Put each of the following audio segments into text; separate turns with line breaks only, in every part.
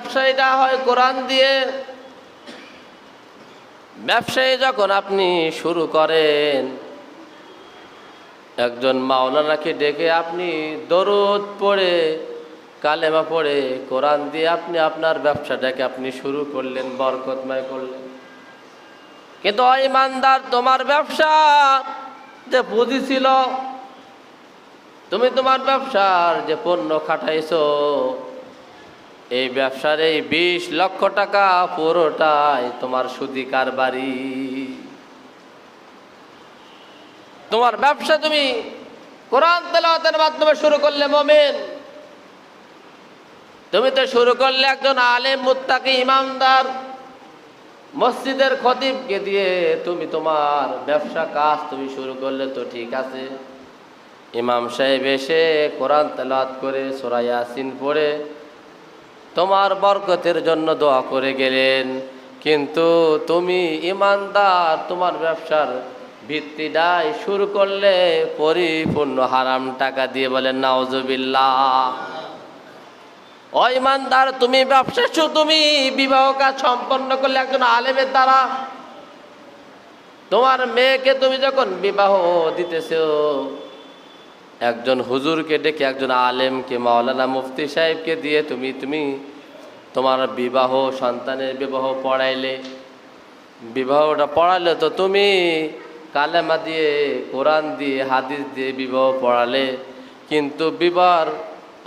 ব্যবসায়ীটা হয় কোরআন দিয়ে। ব্যবসায়ী যখন আপনি শুরু করেন, একজন মাওলানাকে ডেকে আপনি দরুদ পড়ে, কালেমা পড়ে, কোরআন দিয়ে আপনি আপনার ব্যবসাটাকে আপনি শুরু করলেন, বরকতময় করলেন। কিন্তু ইমানদার, তোমার ব্যবসা যে পুঁজি ছিল, তুমি তোমার ব্যবসার যে পণ্য খাটাইছো এই ব্যবসার এই বিশ লক্ষ টাকা পুরোটাই তোমার সুদি কারবারি। তোমার ব্যবসা তুমি কোরআন তেলাওয়াতের মাধ্যমে শুরু করলে মোমেন। তুমি তো শুরু করলে একজন আলেম, মুত্তাকি, ইমামদার, মসজিদের খতিবকে দিয়ে তুমি তোমার ব্যবসা কাজ তুমি শুরু করলে তো ঠিক আছে। ইমাম সাহেব এসে কোরআন তেলাওয়াত করে সোরা ইয়াসিন পড়ে তোমার বরকতের জন্য দোয়া করে গেলেন। কিন্তু তুমি ইমানদার, তোমার ব্যবসার ভিত্তিটাই শুরু করলে পরিপূর্ণ হারাম টাকা দিয়ে বলেন নাওজবিল্লাহ ও ইমানদার, তুমি ব্যবসা তুমি বিবাহ কাজ সম্পন্ন করলে একজন আলেমের দ্বারা। তোমার মেয়েকে তুমি যখন বিবাহ দিতেছো একজন হুজুরকে ডেকে একজন আলেমকে, মাওলানা মুফতি সাহেবকে দিয়ে তুমি তুমি তোমার বিবাহ, সন্তানের বিবাহ পড়াইলে। বিবাহটা পড়ালে তো তুমি কালেমা দিয়ে, কোরআন দিয়ে, হাদিস দিয়ে বিবাহ পড়ালে। কিন্তু বিবাহর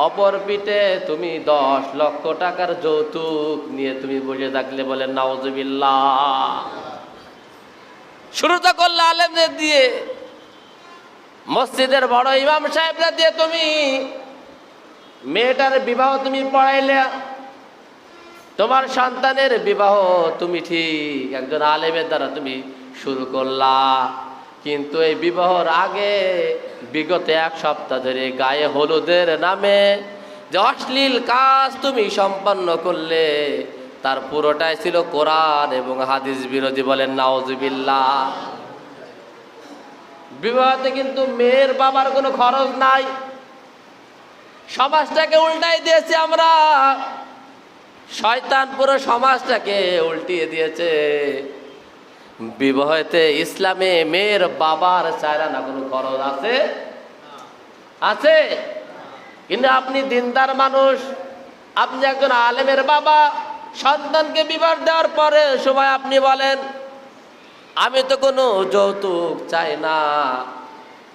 অপর পিঠে তুমি দশ লক্ষ টাকার যৌতুক নিয়ে তুমি বসে থাকলে বলে নাওজবিল্লাহ শুরু তো করলে আলেমদের দিয়ে মসজিদের বড় ইমাম সাহেবরা দিয়ে তুমি মেয়েটার বিবাহ তুমি পড়াইলে, তোমার সন্তানের বিবাহ তুমি ঠিক একজন আলেমের দ্বারা তুমি শুরু করলা। কিন্তু এই বিবাহর আগে বিগত এক সপ্তাহ ধরে গায়ে হলুদের নামে যে অশ্লীল কাজ তুমি সম্পন্ন করলে, তার পুরোটাই ছিল কোরআন এবং হাদিস বিরোধী বলেন নাওজুবিল্লাহ বিবাহতে কিন্তু মেয়ের বাবার কোনো খরচ নাই। সমাজটাকে উল্টাই দিয়েছি আমরা। শয়তান পুরো সমাজটাকে উল্টিয়ে দিয়েছে। বিবাহতে ইসলামে মেয়ের বাবার চায়রা না কোনো খরচ আছে? আছে। কিন্তু আপনি দিনদার মানুষ, আপনি একজন আলেমের বাবা, সন্তানকে বিবাহ দেওয়ার পরে সময় আপনি বলেন আমি তো কোনো যৌতুক চাই না।